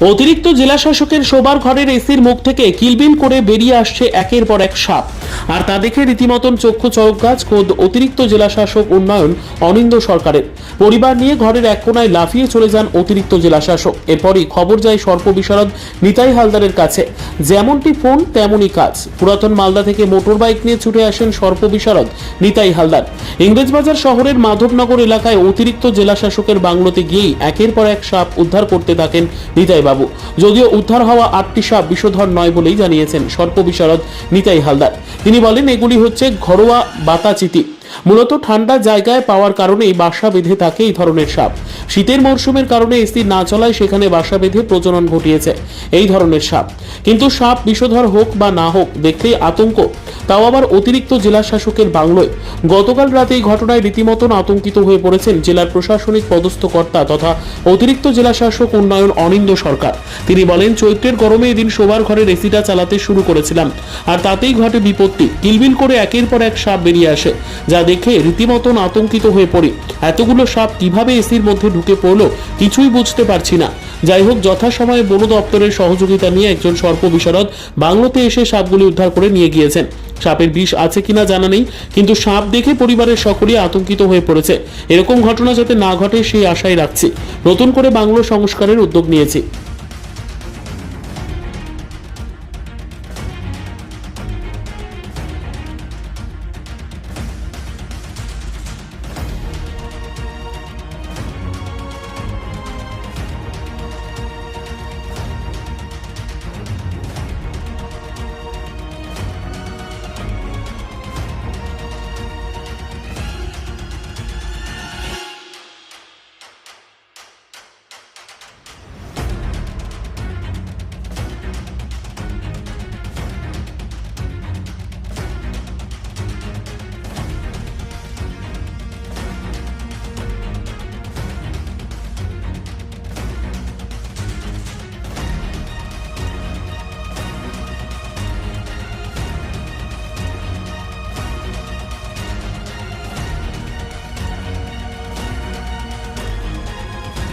অতিরিক্ত জেলা শাসকের শোবার ঘরের এসির মুখ থেকে কিলবিল করে বেরিয়ে আসছে একের পর এক সাপ। আর তা দেখে রীতিমতন চক্ষু চরক গাছ, খোদ অতিরিক্ত জেলা শাসক উন্নয়ন অনিন্দ সরকারের। পরিবার নিয়ে ঘরের এক কোনায় লাফিয়ে চলে যান অতিরিক্ত জেলা শাসক। এরপরই খবর যায় সর্প বিশারদ নিতাই হালদারের কাছে। যেমনটি ফোন, তেমনই কাজ। পুরাতন মালদা থেকে মোটর বাইক নিয়ে ছুটে আসেন সর্প বিশারদ নিতাই হালদার। ইংরেজবাজার শহরের মাধবনগর এলাকায় অতিরিক্ত জেলা শাসকের বাংলোতে গিয়েই একের পর এক সাপ উদ্ধার করতে থাকেন নিতাই বাবু। যদিও উদ্ধার হওয়া আটটি সাপ বিষধর নয় বলেই জানিয়েছেন সর্প বিশারদ নিতাই হালদার। তিনি বলেন, এগুলি হচ্ছে ঘরোয়া বাতাচিতি। মূলত ঠান্ডা জায়গায় পাওয়ার কারণেই বাসা বেঁধে থাকে এই ধরনের সাপ। শীতের মরশুমের কারণে এসি না চলায় সেখানে বাসা বেঁধে প্রজনন ঘটিয়েছে এই ধরনের সাপ। কিন্তু সাপ বিষধর হোক বা না হোক দেখলেই আতঙ্ক। তাও আবার অতিরিক্ত জেলা শাসকের বাংলোয়। গতকাল রাতে এই ঘটনায় রীতিমতন আতঙ্কিত হয়ে পড়েছেন জেলার প্রশাসনিক পদস্থ কর্তা তথা অতিরিক্ত জেলা শাসক উন্নয়ন অনিন্দ সরকার। তিনি বলেন, চৈত্রের গরমে এদিন শোবার ঘরের এসিটা চালাতে শুরু করেছিলাম। আর তাতেই ঘটে বিপত্তি। কিলবিল করে একের পর এক সাপ বেরিয়ে আসে, যা দেখে রীতিমতন আতঙ্কিত হয়ে পড়ি। এতগুলো সাপ কীভাবে এসির মধ্যে ঢুকে পড়ল কিছুই বুঝতে পারছি না। যাই হোক, যথাসময়ে বন দপ্তরের সহযোগিতা নিয়ে একজন সর্প বিশারদ বাংলোতে এসে সাপগুলি উদ্ধার করে নিয়ে গিয়েছেন। সাপের বিষ আছে কিনা জানা নেই, কিন্তু সাপ দেখে পরিবারের সকলেই আতঙ্কিত হয়ে পড়েছে। এরকম ঘটনা যাতে না ঘটে, সেই আশাই রাখছি। নতুন করে বাংলো সংস্কারের উদ্যোগ নিয়েছি।